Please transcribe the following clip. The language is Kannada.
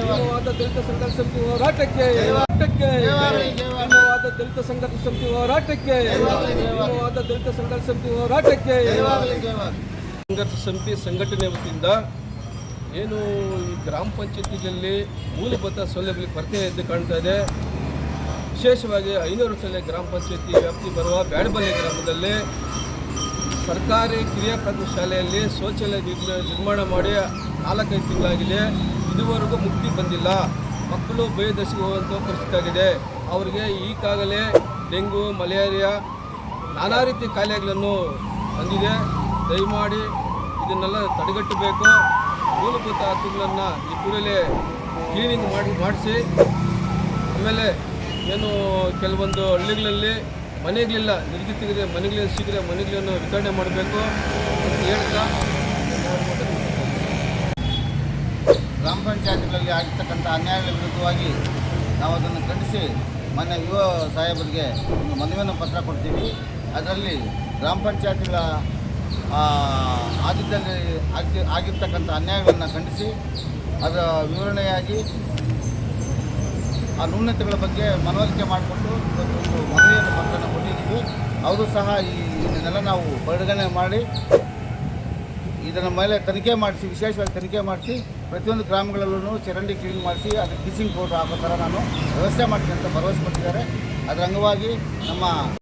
ಭೀಮವಾದ ದಲಿತ ಸಂಘರ್ಷ ಸಮಿತಿ ಹೋರಾಟಕ್ಕೆ ಹೋರಾಟಕ್ಕೆ ಭೀಮವಾದ ದಲಿತ ಸಂಘರ್ಷ ಸಮಿತಿ ಹೋರಾಟಕ್ಕೆ ಭೀಮವಾದ ದಲಿತ ಸಂಘರ್ಷ ಸಮಿತಿ ಹೋರಾಟಕ್ಕೆ. ಸಂಘರ್ಷ ಸಮಿತಿ ಸಂಘಟನೆ ವತಿಯಿಂದ ಏನು ಈ ಗ್ರಾಮ ಪಂಚಾಯತಿಗಳಲ್ಲಿ ಮೂಲಭೂತ ಸೌಲಭ್ಯ ಕೊರತೆ ಎದ್ದು ಕಾಣ್ತಾ ಇದೆ. ವಿಶೇಷವಾಗಿ ಐನೂರು ಸಲ ಗ್ರಾಮ ಪಂಚಾಯತಿ ವ್ಯಾಪ್ತಿ ಬರುವ ಬ್ಯಾಡಬಲ್ಲೆ ಗ್ರಾಮದಲ್ಲಿ ಸರ್ಕಾರಿ ಕಿರಿಯ ಪ್ರಾಥಮಿಕ ಶಾಲೆಯಲ್ಲಿ ಶೌಚಾಲಯ ನಿರ್ಮ- ನಿರ್ಮಾಣ ಮಾಡಿ ನಾಲ್ಕೈದು ತಿಂಗಳಾಗಿದೆ. ಇದುವರೆಗೂ ಮುಕ್ತಿ ಬಂದಿಲ್ಲ. ಮಕ್ಕಳು ಬಯದಸಿಗೆ ಹೋಗುವಂಥ ಪರಿಸ್ಥಿತಿ ಆಗಿದೆ. ಅವರಿಗೆ ಈಗಾಗಲೇ ಡೆಂಗು, ಮಲೇರಿಯಾ ನಾನಾ ರೀತಿ ಕಾಯಿಲೆಗಳನ್ನು ಬಂದಿದೆ. ದಯಮಾಡಿ ಇದನ್ನೆಲ್ಲ ತಡೆಗಟ್ಟಬೇಕು. ಮೂಲಭೂತ ಹಕ್ಕುಗಳನ್ನು ಈ ಕೂಡಲೇ ಕ್ಲೀನಿಂಗ್ ಮಾಡಿ, ಮಾಡಿಸಿ. ಆಮೇಲೆ ಏನು ಕೆಲವೊಂದು ಹಳ್ಳಿಗಳಲ್ಲಿ ಮನೆಗಳಿಲ್ಲ ನಿರ್ಗಿತಿಗಿದೆ ಮನೆಗಳೇನು ಶೀಘ್ರ ಮನೆಗಳನ್ನು ವಿತರಣೆ ಮಾಡಬೇಕು ಹೇಳ್ತಾ ಗ್ರಾಮ ಪಂಚಾಯತ್ಗಳಲ್ಲಿ ಆಗಿರ್ತಕ್ಕಂಥ ಅನ್ಯಾಯಗಳ ವಿರುದ್ಧವಾಗಿ ನಾವು ಅದನ್ನು ಖಂಡಿಸಿ ಮನೆ ಯುವ ಸಾಹೇಬರಿಗೆ ಒಂದು ಮನವಿಯನ್ನು ಪತ್ರ ಕೊಡ್ತೀವಿ. ಅದರಲ್ಲಿ ಗ್ರಾಮ ಪಂಚಾಯತ್ಗಳ ಆದ್ಯದಲ್ಲಿ ಆಗಿ ಆಗಿರ್ತಕ್ಕಂಥ ಅನ್ಯಾಯಗಳನ್ನು ಖಂಡಿಸಿ ಅದರ ವಿವರಣೆಯಾಗಿ ಆ ನ್ಯೂನತೆಗಳ ಬಗ್ಗೆ ಮನವರಿಕೆ ಮಾಡಿಕೊಂಡು ಇವತ್ತೊಂದು ಮನವಿಯನ್ನು ಪತ್ರನ ಕೊಟ್ಟಿದ್ದೀವಿ. ಅವರು ಸಹ ಈ ಇದನ್ನೆಲ್ಲ ನಾವು ಪರಿಗಣನೆ ಮಾಡಿ ಇದರ ಮೇಲೆ ತನಿಖೆ ಮಾಡಿಸಿ, ವಿಶೇಷವಾಗಿ ತನಿಖೆ ಮಾಡಿಸಿ, ಪ್ರತಿಯೊಂದು ಗ್ರಾಮಗಳಲ್ಲೂ ಚರಂಡಿ ಕ್ಲೀನ್ ಮಾಡಿಸಿ, ಅದಕ್ಕೆ ಬ್ಲೀಚಿಂಗ್ ಪೌಡರ್ ಹಾಕೋ ಥರ ನಾನು ವ್ಯವಸ್ಥೆ ಮಾಡ್ತೀನಿ ಅಂತ ಭರವಸೆ ಕೊಟ್ಟಿದ್ದಾರೆ. ಅದರ ಅಂಗವಾಗಿ ನಮ್ಮ